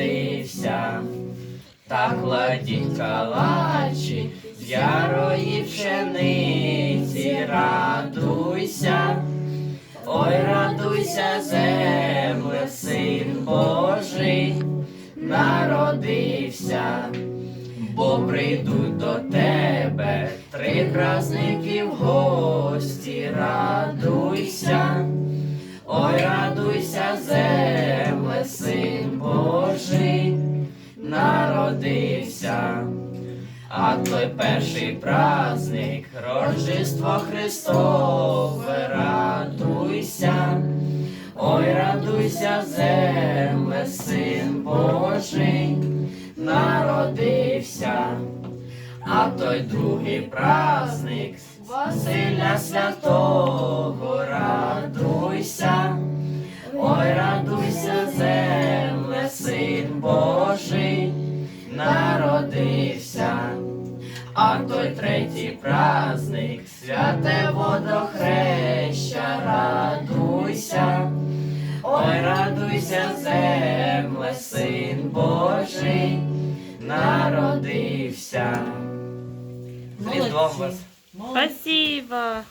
народився, та кладіть калачі з ярої пшениці, радуйся, ой, радуйся, земле, син Божий, народився, бо прийдуть до тебе три праздники в гості, радуйся, ой, радуйся, земле, народився. А той перший праздник, Рождество Христове, радуйся, ой, радуйся, земле, син Божий, народився. А той другий праздник Василя Святого, народився. А той третій праздник, святе водохреща, радуйся, ой, радуйся, земле, син Божий, народився. Різдвом вас! Спасибо.